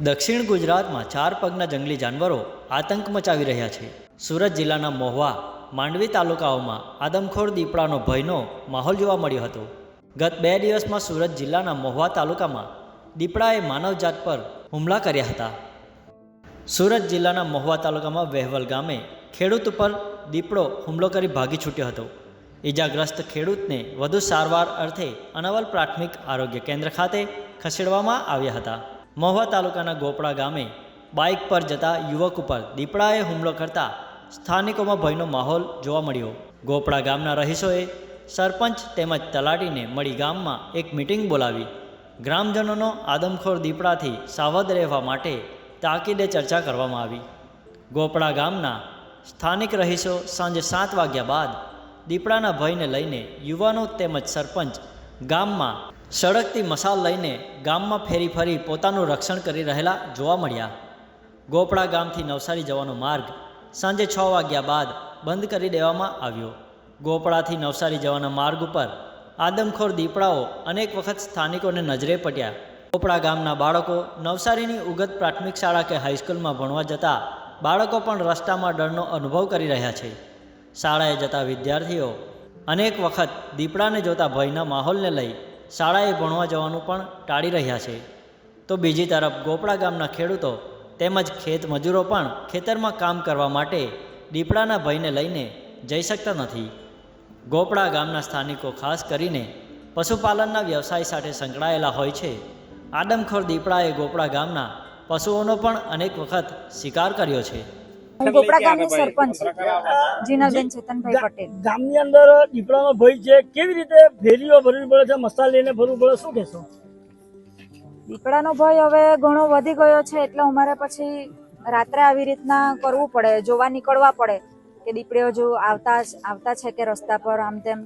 દક્ષિણ ગુજરાતમાં ચાર પગના જંગલી જાનવરો આતંક મચાવી રહ્યા છે. સુરત જિલ્લાના મહુવા, માંડવી તાલુકાઓમાં આદમખોર દીપડાનો ભયનો માહોલ જોવા મળ્યો હતો. ગત બે દિવસમાં સુરત જિલ્લાના મહુવા તાલુકામાં દીપડાએ માનવજાત પર હુમલા કર્યા હતા. સુરત જિલ્લાના મહુવા તાલુકામાં વહેવલ ગામે ખેડૂત ઉપર દીપડો હુમલો કરી ભાગી છૂટ્યો હતો. ઈજાગ્રસ્ત ખેડૂતને વધુ સારવાર અર્થે અનવલ પ્રાથમિક આરોગ્ય કેન્દ્ર ખાતે ખસેડવામાં આવ્યા હતા. મહુવા તાલુકાના ગોપડા ગામે બાઇક પર જતા યુવક ઉપર દીપડાએ હુમલો કરતા સ્થાનિકોમાં ભયનો માહોલ જોવા મળ્યો. ગોપડા ગામના રહીશોએ સરપંચ તેમજ તલાટીને મળી ગામમાં એક મિટિંગ બોલાવી. ગ્રામજનોનો આદમખોર દીપડાથી સાવધ રહેવા માટે તાકીદે ચર્ચા કરવામાં આવી. ગોપડા ગામના સ્થાનિક રહીશો સાંજે સાત વાગ્યા બાદ દીપડાના ભયને લઈને યુવાનો તેમજ સરપંચ ગામમાં સળગતી મસાલ લઈને ગામમાં ફેરી ફરી પોતાનું રક્ષણ કરી રહેલા જોવા મળ્યા. ગોપડા ગામથી નવસારી જવાનો માર્ગ સાંજે છ વાગ્યા બાદ બંધ કરી દેવામાં આવ્યો. ગોપડાથી નવસારી જવાના માર્ગ ઉપર આદમખોર દીપડાઓ અનેક વખત સ્થાનિકોને નજરે પડ્યા. ગોપડા ગામના બાળકો નવસારીની ઉગત પ્રાથમિક શાળા કે હાઈસ્કૂલમાં ભણવા જતા બાળકો પણ રસ્તામાં ડરનો અનુભવ કરી રહ્યા છે. શાળાએ જતા વિદ્યાર્થીઓ અનેક વખત દીપડાને જોતા ભયના માહોલને લઈ શાળાએ ભણવા જવાનું પણ ટાળી રહ્યા છે. તો બીજી તરફ ગોપડા ગામના ખેડૂતો તેમજ ખેત મજૂરો પણ ખેતરમાં કામ કરવા માટે દીપડાના ભયને લઈને જઈ શકતા નથી. ગોપડા ગામના સ્થાનિકો ખાસ કરીને પશુપાલનના વ્યવસાય સાથે સંકળાયેલા હોય છે. આદમખોર દીપડાએ ગોપડા ગામના પશુઓનો પણ અનેક વખત શિકાર કર્યો છે. હું ગોપડા ગામની સરપંચ જીનલબેન ચેતનભાઈ પટેલ. ગામની અંદર દીપડાનો ભય છે. કેવી રીતે ફેરીઓ ભરવી પડે છે મસાલ લઈને ભરવું પડે શું કહેશો? દીપડાનો ભય હવે ઘણો વધી ગયો છે એટલે અમારે પછી રાત્રે આવી રીતના કરવું પડે જોવા નીકળવા પડે કે દીપડીઓ જો આવતા આવતા છે કે રસ્તા પર આમ તેમ.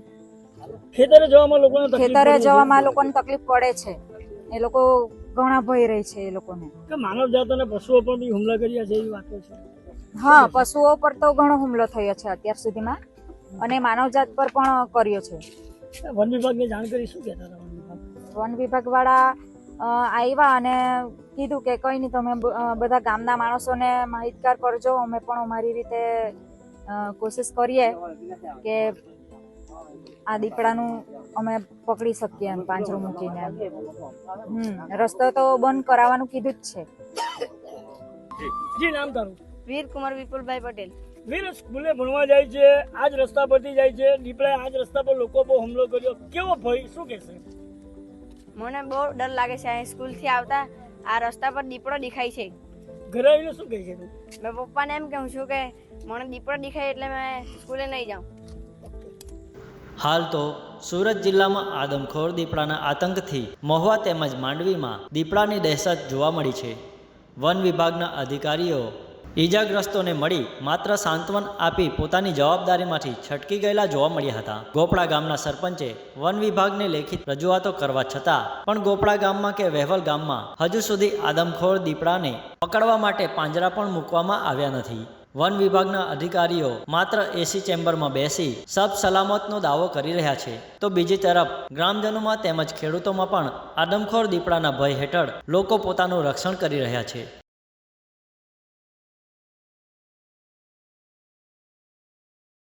ખેતરે જવામાં લોકોને ખેતરે. જવામાં લોકોને તકલીફ પડે છે. એ લોકો ઘણા ભય રહે છે એ લોકોને. કે માનવ જાત અને પશુઓ પર બી હુમલા કર્યા છે એવી વાતો છે. હા પશુઓ પર તો ઘણો હુમલો થયો છે અત્યાર સુધીમાં. અને માનવજાત પર પણ કર્યો છે. વન વિભાગને જાણ કરી શું કહેતા હતા વન વિભાગ? વાળા આવ્યા અને કીધું કે કંઈ નહીં તમે બધા ગામના માણસોને માહિતગાર કરજો અમે પણ અમારી રીતે કોશિશ કરીએ કે આ દીપડાનું અમે પકડી શકીએ એમ પાંજરું મૂકીને હમ રસ્તો તો બંધ કરાવવાનું કીધું જ છે. જી નામ તારું. વીર કુમાર વિપુલભાઈ પટેલ. વીર સ્કૂલે ભણવા જાય છે આ જ રસ્તા પરથી જાય છે દીપડાએ આ જ રસ્તા પર લોકો પર હુમલો કર્યો. કેવો ભય? શું કહેશે? મને બહુ ડર લાગે છે અહીં સ્કૂલથી આવતા આ રસ્તા પર દીપડો દેખાય છે. ઘરે આવીને શું કહે છે તું? મેં પપ્પાને એમ કહું છું કે મને દીપડો દેખાય એટલે મેં સ્કૂલે નહીં જાઉં. હાલ તો સુરત જિલ્લામાં આદમખોર દીપડાના આતંકથી મહુવા તેમજ માંડવીમાં દીપડાની દહેશત જોવા મળી છે. વન વિભાગના અધિકારીઓ ઈજાગ્રસ્તોને મળી માત્ર સાંત્વન આપી પોતાની જવાબદારીમાંથી છટકી ગયેલા જોવા મળ્યા હતા. ગોપડા ગામના સરપંચે વન વિભાગને લેખિત રજૂઆતો કરવા છતાં પણ ગોપડા ગામમાં કે વહેવલ ગામમાં હજુ સુધી આદમખોર દીપડાને પકડવા માટે પાંજરા પણ મૂકવામાં આવ્યા નથી. વન વિભાગના અધિકારીઓ માત્ર એસી ચેમ્બરમાં બેસી સબ સલામતનો દાવો કરી રહ્યા છે. તો બીજી તરફ ગ્રામજનોમાં તેમજ ખેડૂતોમાં પણ આદમખોર દીપડાના ભય હેઠળ લોકો પોતાનું રક્ષણ કરી રહ્યા છે.